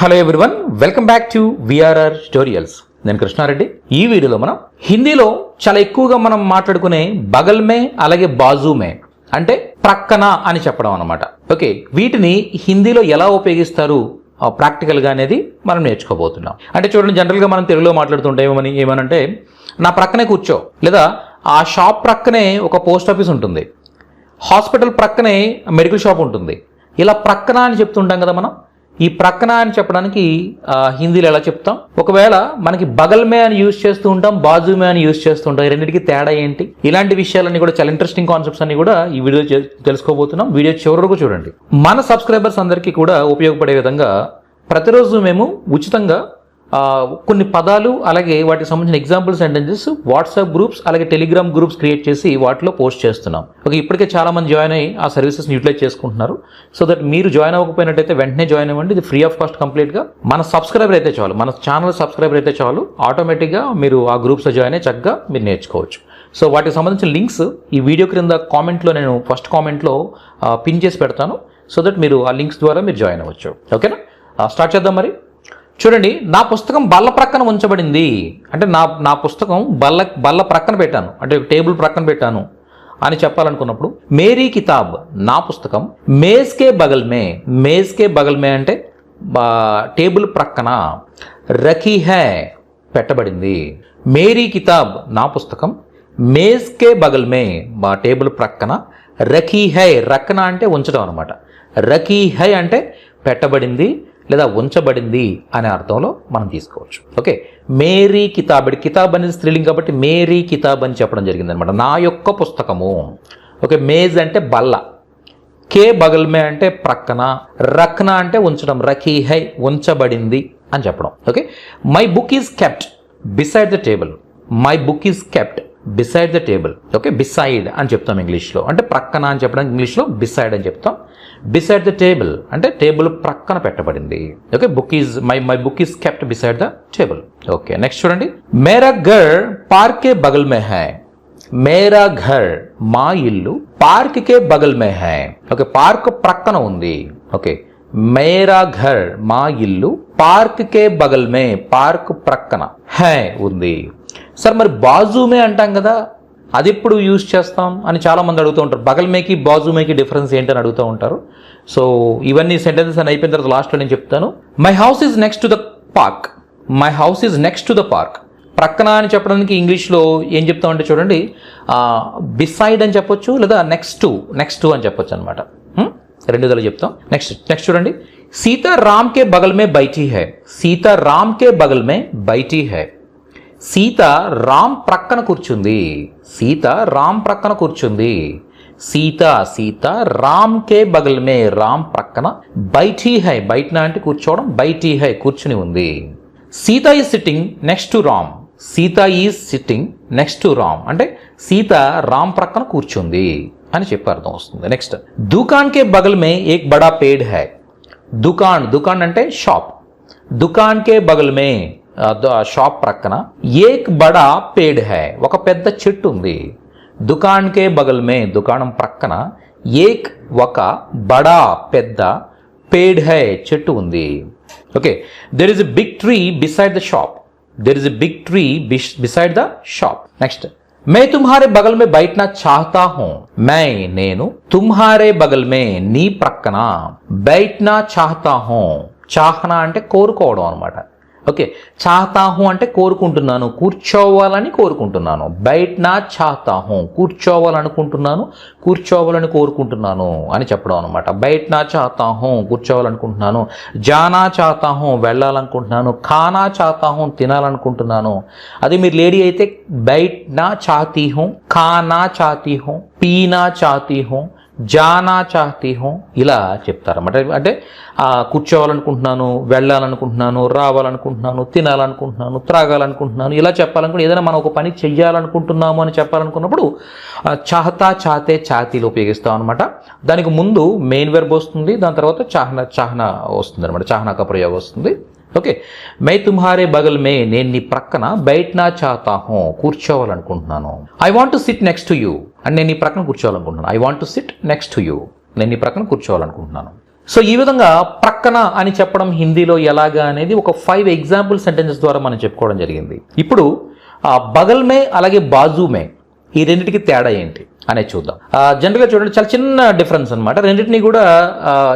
Hello everyone welcome back to VRR tutorials నేను కృష్ణారెడ్డి. ఈ వీడియోలో మనం హిందీలో చాలా ఎక్కువగా మనం మాట్లాడుకునే బగల్మే అలాగే బాజుమే అంటే ప్రక్కన అని చెప్పడం అనమాట ఓకే వీటిని హిందీలో ఎలా ఉపయోగిస్తారు ప్రాక్టికల్గా అనేది మనం నేర్చుకోబోతున్నాం. అంటే చూడండి జనరల్గా మనం తెలుగులో మాట్లాడుతుంటే ఏమని ఏమనంటే నా ప్రక్కనే కూర్చో. లేదా ఆ షాప్ ప్రక్కనే ఒక పోస్ట్ ఆఫీస్ ఉంటుంది. హాస్పిటల్ ప్రక్కనే మెడికల్ షాప్ ఉంటుంది. ఇలా ప్రక్కన అని చెప్తుంటాం కదా మనం. ఈ ప్రక్కన అని చెప్పడానికి హిందీలో ఎలా చెప్తాం? ఒకవేళ మనకి బగల్ మే అని యూజ్ చేస్తూ ఉంటాం బాజు మే అని యూజ్ చేస్తూ ఉంటాం ఈ రెండింటికి తేడా ఏంటి? ఇలాంటి విషయాలన్నీ కూడా చాలా ఇంట్రెస్టింగ్ కాన్సెప్ట్స్ అన్ని కూడా ఈ వీడియో తెలుసుకోబోతున్నాం. వీడియో చివరి వరకు చూడండి. మన సబ్స్క్రైబర్స్ అందరికీ కూడా ఉపయోగపడే విధంగా ప్రతిరోజు మేము ఉచితంగా కొన్ని పదాలు అలాగే వాటికి సంబంధించిన ఎగ్జాంపుల్ సెంటెన్సెస్ వాట్సాప్ గ్రూప్స్ అలాగే టెలిగ్రామ్ గ్రూప్స్ క్రియేట్ చేసి వాటిలో పోస్ట్ చేస్తున్నాం. ఓకే ఇప్పటికే చాలా మంది జాయిన్ అయ్యి ఆ సర్వీసెస్ని యూటిలైజ్ చేసుకుంటున్నారు. సో దట్ మీరు జాయిన్ అవ్వకపోయినట్టయితే వెంటనే జాయిన్ అవ్వండి. ఇది ఫ్రీ ఆఫ్ కాస్ట్ కంప్లీట్గా మన సబ్స్క్రైబర్ అయితే చాలు మన ఛానల్ సబ్స్క్రైబర్ అయితే చాలు ఆటోమేటిక్గా మీరు ఆ గ్రూప్స్లో జాయిన్ అయ్యి చక్కగా మీరు నేర్చుకోవచ్చు. సో వాటికి సంబంధించిన లింక్స్ ఈ వీడియో క్రింద కామెంట్లో నేను ఫస్ట్ కామెంట్లో పిన్ చేసి పెడతాను. సో దట్ మీరు ఆ లింక్స్ ద్వారా మీరు జాయిన్ అవ్వచ్చు. ఓకేనా స్టార్ట్ చేద్దాం మరి. చూడండి నా పుస్తకం బల్ల ప్రక్కన ఉంచబడింది. అంటే నా నా పుస్తకం బల్ల బల్ల ప్రక్కన పెట్టాను. అంటే టేబుల్ ప్రక్కన పెట్టాను అని చెప్పాలనుకున్నప్పుడు మేరీ కితాబ్ నా పుస్తకం మేజ్కే బగల్మే మేజ్కే బగల్మే అంటే బా- టేబుల్ ప్రక్కన రఖీ హై పెట్టబడింది. మేరీ కితాబ్ నా పుస్తకం మేజ్కే బగల్మే మా టేబుల్ ప్రక్కన రఖీ హై రక్కన అంటే ఉంచడం అనమాట రఖీ హై అంటే పెట్టబడింది. లేదా ఉంచబడింది అనే అర్థంలో మనం తీసుకోవచ్చు. ఓకే? మేరీ కితాబ్ అంటే కితాబ్ అనేది స్త్రీలింగ్ కాబట్టి మేరీ కితాబ్ అని చెప్పడం జరిగింది అనమాట నా యొక్క పుస్తకము. ఓకే? మేజ్ అంటే బల్ల. కే బగల్మే అంటే ప్రక్కన. రక్న అంటే ఉంచడం. రకీహై ఉంచబడింది అని చెప్పడం. Okay? My book is kept beside the table. My book is kept beside the table. Okay? Beside అని చెప్తాం ఇంగ్లీష్లో. అంటే ప్రక్కన అని చెప్పడానికి ఇంగ్లీష్లో బిసైడ్ అని చెప్తాం. బిసైడ్ ద టేబుల్ అంటే టేబుల్ ప్రక్కన పెట్టబడింది. Okay book is my my book is kept beside the table okay next చూడండి. మేరా ఘర్ పార్కే బగల్ మే హై. మేరా ఘర్ మా ఇల్లు పార్క్ కే బగల్ మే హై. ఓకే పార్క్ ప్రక్కన ఉంది. ఓకే మేరా ఘర్ మా ఇల్లు పార్క్ కే బగల్ మే పార్క్ ప్రక్కన హై ఉంది. సార్ మరి బాజుమే అంటాం కదా? అది ఎప్పుడు యూజ్ చేస్తాం అని చాలామంది అడుగుతూ ఉంటారు. బగల్ మేకి బాజుమేకి డిఫరెన్స్ ఏంటని అడుగుతూ ఉంటారు. సో ఇవన్నీ సెంటెన్సెస్ అని అయిపోయిన తర్వాత లాస్ట్లో నేను చెప్తాను. My house is next to the park my house is next to the park ప్రక్కన అని చెప్పడానికి ఇంగ్లీష్లో ఏం చెప్తామంటే చూడండి. బిసైడ్ అని చెప్పొచ్చు లేదా నెక్స్ట్ టు నెక్స్ట్ టు అని చెప్పొచ్చు అనమాట రెండు విధాలు చెప్తాం. నెక్స్ట్ నెక్స్ట్ చూడండి. సీతా రామ్ కే బగల్ మే బైటీ హై. సీతా రామ్ కే బగల్ మే బైటీ హై. సీత రామ్ ప్రక్కన కూర్చుంది. సీత రామ్ ప్రక్కన కూర్చుంది. సీత సీత రామ్ కే బగల్మే రామ్ ప్రక్కన. బైఠీ హై బయటన అంటే కూర్చోవడం బైఠీ హై కూర్చుని ఉంది. Sita is sitting next to Ram. Sita is sitting next to Ram. అంటే సీత రామ్ ప్రక్కన కూర్చుంది అని చెప్పి అర్థం వస్తుంది. నెక్స్ట్ దుకాన్ కే బగల్ మే ఏక్ బడా పేడ్ హై. దుకాన్ దుకాన్ అంటే షాప్ దుకాన్ కే బగల్ మే షాప్ ప్రక్కన ఏక్ బడా పేడ్ హై ఒక పెద్ద చెట్టు ఉంది. దుకాణ్కే బగల్మే దుకాణం ప్రక్కన ఏక్ ఒక బడా పెద్ద పేడ్ హై చెట్టు ఉంది. Okay there is a big tree beside the shop there is a big tree beside the shop next మే తుమ్హారే బగల్ మే బయట చాహతా హూ మై నేను తుమ్హారే బగల్ మే నీ ప్రక్కన బయట చాహతా హూ చాహనా అంటే కోరుకోవడం అనమాట ఓకే. చాహతా అంటే కోరుకుంటున్నాను కూర్చోవాలని కోరుకుంటున్నాను. బయట నా హూ కూర్చోవాలనుకుంటున్నాను కూర్చోవాలని కోరుకుంటున్నాను అని చెప్పడం అనమాట బయట నా చాతాహం కూర్చోవాలనుకుంటున్నాను జానా చాతాహం వెళ్ళాలనుకుంటున్నాను ఖానా చాహతా తినాలనుకుంటున్నాను. అది మీరు లేడీ అయితే బయట నా హూ ఖానా చాహతీ హూ పీనా చాహతీ హూ జానా చాహతీ హోం ఇలా చెప్తారన్నమాట. అంటే కూర్చోవాలనుకుంటున్నాను వెళ్ళాలనుకుంటున్నాను రావాలనుకుంటున్నాను తినాలనుకుంటున్నాను త్రాగాలనుకుంటున్నాను ఇలా చెప్పాలనుకుంటే ఏదైనా మనం ఒక పని చెయ్యాలనుకుంటున్నాము అని చెప్పాలనుకున్నప్పుడు చాహతా చాతే చాతీలు ఉపయోగిస్తాం అనమాట దానికి ముందు మెయిన్ వెర్బ్ వస్తుంది దాని తర్వాత చాహన చాహన వస్తుంది అనమాట చాహనాక ప్రయోగం వస్తుంది. ఓకే. మై తుమ్హారే బగల్ మే నేను నీ ప్రక్కన బయటనా చాతా హో కూర్చోవాలనుకుంటున్నాను. I want to sit next to you and నేను నీ ప్రక్కన కూర్చోవాలనుకుంటున్నాను. I want to sit next to you నేను నీ ప్రక్కన కూర్చోవాలనుకుంటున్నాను. సో ఈ విధంగా ప్రక్కన అని చెప్పడం హిందీలో ఎలాగా అనేది ఒక ఫైవ్ ఎగ్జాంపుల్ సెంటెన్సెస్ ద్వారా మనం చెప్పుకోవడం జరిగింది. ఇప్పుడు ఆ బగల్మే అలాగే బాజుమే ఈ రెండింటికి తేడా ఏంటి అనేది చూద్దాం. జనరల్గా చూడండి చాలా చిన్న డిఫరెన్స్ అనమాట రెండింటిని కూడా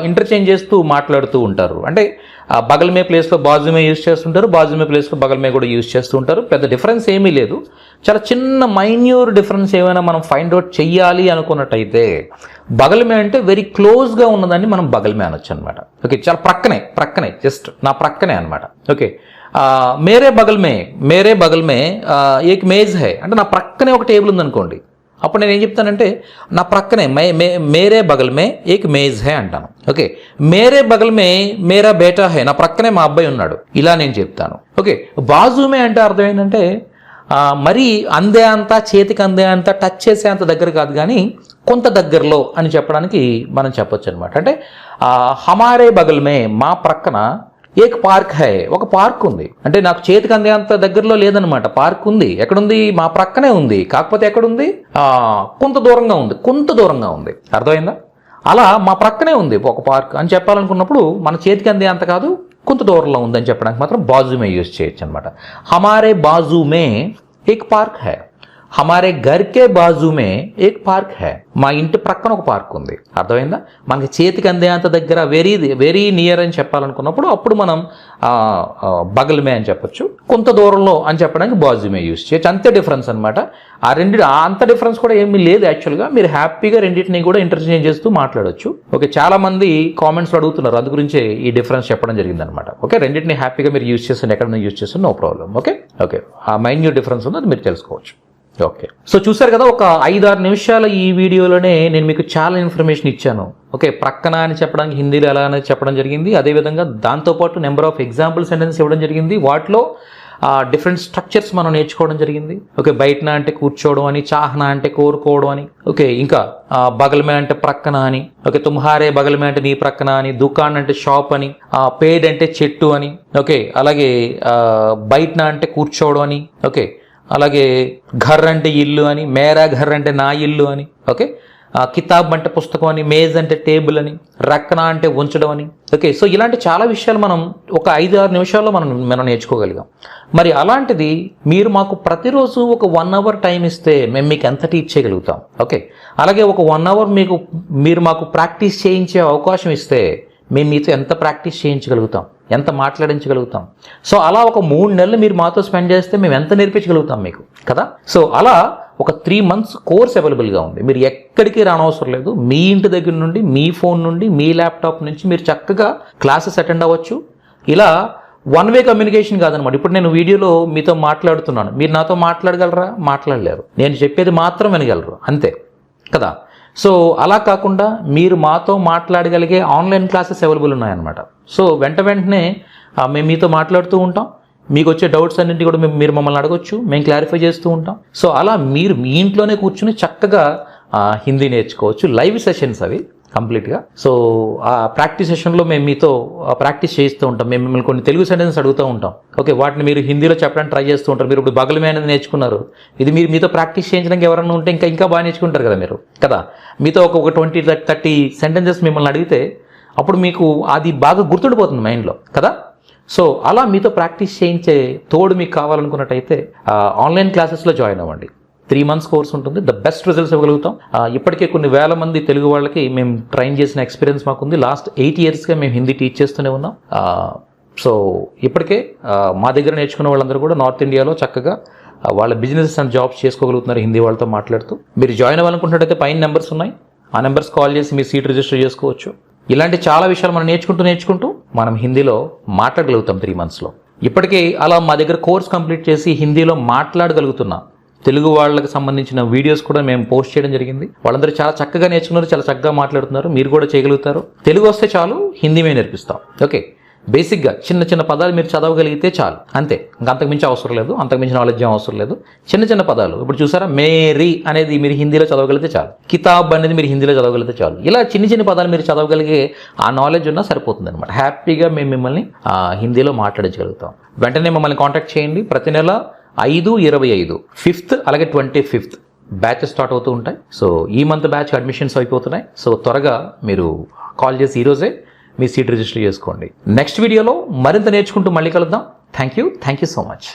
ఇంటర్చేంజ్ చేస్తూ మాట్లాడుతూ ఉంటారు. అంటే ఆ, బగల్మే ప్లేస్లో బాజుమే యూజ్ చేస్తుంటారు బాజుమే ప్లేస్లో బగల్మే కూడా యూజ్ చేస్తూ ఉంటారు. పెద్ద డిఫరెన్స్ ఏమీ లేదు. చాలా చిన్న మైన్యూర్ డిఫరెన్స్ ఏమైనా మనం ఫైండ్ అవుట్ చెయ్యాలి అనుకున్నట్టయితే బగల్మే అంటే వెరీ క్లోజ్గా ఉన్నదాన్ని మనం బగల్మే అనొచ్చు అనమాట ఓకే చాలా ప్రక్కనే ప్రక్కనే జస్ట్ నా ప్రక్కనే అనమాట ఓకే మేరే బగల్ మే మేరే బగల్ మే ఏక్ మేజ్ హై. అంటే నా ప్రక్కనే ఒక టేబుల్ ఉందనుకోండి. అప్పుడు నేను ఏం చెప్తానంటే నా ప్రక్కనే మే మే మేరే బగల్ మే ఏక్ మేజ్ హై అంటాను. ఓకే? మేరే బగల్ మే మేరా బేటా హై. నా ప్రక్కనే మా అబ్బాయి ఉన్నాడు. ఇలా నేను చెప్తాను. ఓకే? బాజుమే అంటే అర్థం ఏంటంటే మరి అందే అంత చేతికి అందే అంత టచ్ చేసే అంత దగ్గర కాదు కానీ కొంత దగ్గరలో అని చెప్పడానికి మనం చెప్పొచ్చు అనమాట అంటే హమారే బగల్మే మా ప్రక్కన ఏక్ పార్క్ హై ఒక పార్క్ ఉంది. అంటే నాకు చేతికి అందే అంత దగ్గరలో లేదనమాట పార్క్ ఉంది. ఎక్కడుంది? మా ప్రక్కనే ఉంది. కాకపోతే ఎక్కడుంది? ఆ, కొంత దూరంగా ఉంది. కొంత దూరంగా ఉంది. అర్థమైందా? అలా మా ప్రక్కనే ఉంది ఒక పార్క్. అని చెప్పాలనుకున్నప్పుడు మన చేతికి అందే అంత కాదు కొంత దూరంలో ఉందని చెప్పడానికి మాత్రం బాజుమే యూజ్ చేయొచ్చు అనమాట హమారే బాజుమే ఏక్ పార్క్ హై. హమారే గర్కే బాజుమే ఏక్ పార్క్ హే మా ఇంటి ప్రక్కన ఒక పార్క్ ఉంది. అర్థమైందా? మనకి చేతికి అందే అంత దగ్గర వెరీ వెరీ నియర్ అని చెప్పాలనుకున్నప్పుడు అప్పుడు మనం బగల్మే అని చెప్పొచ్చు. కొంత దూరంలో అని చెప్పడానికి బాజుమే యూస్ చేయొచ్చు. అంతే డిఫరెన్స్ అనమాట ఆ రెండు అంత డిఫరెన్స్ కూడా ఏమీ లేదు యాక్చువల్గా మీరు హ్యాపీగా రెండింటిని కూడా ఇంటర్చేంజ్ చేస్తూ మాట్లాడొచ్చు. ఓకే చాలా మంది కామెంట్స్ అడుగుతున్నారు. అందు గురించే ఈ డిఫరెన్స్ చెప్పడం జరిగింది అనమాట ఓకే రెండింటిని హ్యాపీగా మీరు యూస్ చేస్తుంది ఎక్కడ యూస్ చేస్తుంది నో ప్రాబ్లం ఓకే? ఓకే ఆ మైన్యూట్ డిఫరెన్స్ ఉంది అది మీరు తెలుసుకోవచ్చు. ఓకే. సో చూసారు కదా ఒక ఐదారు నిమిషాల ఈ వీడియోలోనే నేను మీకు చాలా ఇన్ఫర్మేషన్ ఇచ్చాను. ఓకే ప్రక్కన అని చెప్పడానికి హిందీలో ఎలా అనేది చెప్పడం జరిగింది. అదేవిధంగా దాంతోపాటు నెంబర్ ఆఫ్ ఎగ్జాంపుల్ సెంటెన్స్ ఇవ్వడం జరిగింది. వాటిలో డిఫరెంట్ స్ట్రక్చర్స్ మనం నేర్చుకోవడం జరిగింది. ఓకే బయటన అంటే కూర్చోవడం అని చాహన అంటే కోరుకోవడం అని ఓకే ఇంకా ఆ, బగల్మే అంటే ప్రక్కన అని ఓకే తుమ్హారే బగల్మే అంటే నీ ప్రక్కన అని దుకాణ్ అంటే షాప్ అని పేడ్ అంటే చెట్టు అని ఓకే అలాగే బయటన అంటే కూర్చోవడం అని ఓకే అలాగే ఘర్ అంటే ఇల్లు అని మేరా ఘర్ అంటే నా ఇల్లు అని ఓకే? కితాబ్ అంటే పుస్తకం అని మేజ్ అంటే టేబుల్ అని రక్కన అంటే ఉంచడం అని ఓకే? సో ఇలాంటి చాలా విషయాలు మనం ఒక ఐదు ఆరు నిమిషాల్లో మనం మనం నేర్చుకోగలిగాం. మరి అలాంటిది మీరు మాకు ప్రతిరోజు ఒక వన్ అవర్ టైం ఇస్తే మేము మీకు ఎంత టీచ్ చేయగలుగుతాం ఓకే? అలాగే ఒక వన్ అవర్ మీకు మీరు మాకు ప్రాక్టీస్ చేయించే అవకాశం ఇస్తే మేము మీతో ఎంత ప్రాక్టీస్ చేయించగలుగుతాం? ఎంత మాట్లాడించగలుగుతాం? సో అలా ఒక మూడు నెలలు మీరు మాతో స్పెండ్ చేస్తే మేము ఎంత నేర్పించగలుగుతాం మీకు? కదా? సో అలా ఒక త్రీ మంత్స్ కోర్స్ అవైలబుల్గా ఉంది. మీరు ఎక్కడికి రానవసరం లేదు. మీ ఇంటి దగ్గర నుండి మీ ఫోన్ నుండి మీ ల్యాప్టాప్ నుంచి మీరు చక్కగా క్లాసెస్ అటెండ్ అవ్వచ్చు. ఇలా వన్ వే కమ్యూనికేషన్ కాదనమాట. ఇప్పుడు నేను వీడియోలో మీతో మాట్లాడుతున్నాను. మీరు నాతో మాట్లాడగలరా? మాట్లాడలేరు. నేను చెప్పేది మాత్రం వినగలరు. అంతే. కదా? సో అలా కాకుండా మీరు మాతో మాట్లాడగలిగే ఆన్లైన్ క్లాసెస్ అవైలబుల్ ఉన్నాయన్నమాట. సో వెంట వెంటనే మేము మీతో మాట్లాడుతూ ఉంటాం. మీకు వచ్చే డౌట్స్ అన్నింటి కూడా మేము మీరు మమ్మల్ని అడగొచ్చు. మేము క్లారిఫై చేస్తూ ఉంటాం. సో అలా మీరు మీ ఇంట్లోనే కూర్చుని చక్కగా హిందీ నేర్చుకోవచ్చు. లైవ్ సెషన్స్ అవి. కంప్లీట్గా. సో ఆ ప్రాక్టీస్ సెషన్లో మేము మీతో ప్రాక్టీస్ చేస్తూ ఉంటాం. మేము మిమ్మల్ని కొన్ని తెలుగు సెంటెన్స్ అడుగుతూ ఉంటాం. ఓకే వాటిని మీరు హిందీలో చెప్పడానికి ట్రై చేస్తూ ఉంటారు. మీరు ఇప్పుడు బగలమే అనేది నేర్చుకున్నారు. ఇది మీరు మీతో ప్రాక్టీస్ చేయించడానికి ఎవరైనా ఉంటే ఇంకా ఇంకా బాగా నేర్చుకుంటారు కదా మీరు. కదా? మీతో ఒక ఒక ట్వంటీ థర్టీ సెంటెన్సెస్ మిమ్మల్ని అడిగితే అప్పుడు మీకు అది బాగా గుర్తుండిపోతుంది మైండ్లో. కదా? సో అలా మీతో ప్రాక్టీస్ చేయించే తోడు మీకు కావాలనుకున్నట్టయితే ఆన్లైన్ క్లాసెస్లో జాయిన్ అవ్వండి. త్రీ మంత్స్ కోర్స్ ఉంటుంది. ద బెస్ట్ రిజల్ట్స్ ఇవ్వగలుగుతాం. ఇప్పటికే కొన్ని వేల మంది తెలుగు వాళ్ళకి మేము ట్రైన్ చేసిన ఎక్స్పీరియన్స్ మాకుంది. లాస్ట్ ఎయిట్ ఇయర్స్గా మేము హిందీ టీచ్ చేస్తూనే ఉన్నాం. సో ఇప్పటికే మా దగ్గర నేర్చుకున్న వాళ్ళందరూ కూడా నార్త్ ఇండియాలో చక్కగా వాళ్ళ బిజినెస్ అండ్ జాబ్స్ చేసుకోగలుగుతున్నారు హిందీ వాళ్ళతో మాట్లాడుతూ. మీరు జాయిన్ అవ్వాలనుకుంటున్నట్టయితే పైన నెంబర్స్ ఉన్నాయి. ఆ నెంబర్స్ కాల్ చేసి మీ సీట్ రిజిస్టర్ చేసుకోవచ్చు. ఇలాంటి చాలా విషయాలు మనం నేర్చుకుంటూ నేర్చుకుంటూ మనం హిందీలో మాట్లాడగలుగుతాం త్రీ మంత్స్లో. ఇప్పటికే అలా మా దగ్గర కోర్స్ కంప్లీట్ చేసి హిందీలో మాట్లాడగలుగుతున్నా. తెలుగు వాళ్ళకి సంబంధించిన వీడియోస్ కూడా మేము పోస్ట్ చేయడం జరిగింది. వాళ్ళందరూ చాలా చక్కగా నేర్చుకున్నారు చాలా చక్కగా మాట్లాడుతున్నారు. మీరు కూడా చేయగలుగుతారు. తెలుగు వస్తే చాలు హిందీ మేము నేర్పిస్తాం. ఓకే? బేసిక్గా చిన్న చిన్న పదాలు మీరు చదవగలిగితే చాలు. అంతే. ఇంకా అంతకుమించి అవసరం లేదు. అంతకుమించిన నాలెడ్జ్ ఏం అవసరం లేదు. చిన్న చిన్న పదాలు. ఇప్పుడు చూసారా? మేరీ అనేది మీరు హిందీలో చదవగలిగితే చాలు. కితాబ్ అనేది మీరు హిందీలో చదవగలిగితే చాలు. ఇలా చిన్న చిన్న పదాలు మీరు చదవగలిగే ఆ నాలెడ్జ్ ఉన్నా సరిపోతుంది అనమాట హ్యాపీగా మేము మిమ్మల్ని హిందీలో మాట్లాడించగలుగుతాం. వెంటనే మమ్మల్ని కాంటాక్ట్ చేయండి. ప్రతి నెల ఐదు ఇరవై ఐదు. ఫిఫ్త్ అలాగే ట్వంటీ ఫిఫ్త్ బ్యాచెస్ స్టార్ట్ అవుతూ ఉంటాయి. సో ఈ మంత్ బ్యాచ్ అడ్మిషన్స్ అయిపోతున్నాయి. సో త్వరగా మీరు కాల్ చేసి ఈరోజే మీ సీట్ రిజిస్టర్ చేసుకోండి. నెక్స్ట్ వీడియోలో మరింత నేర్చుకుంటూ మళ్ళీ కలుద్దాం. Thank you thank you so much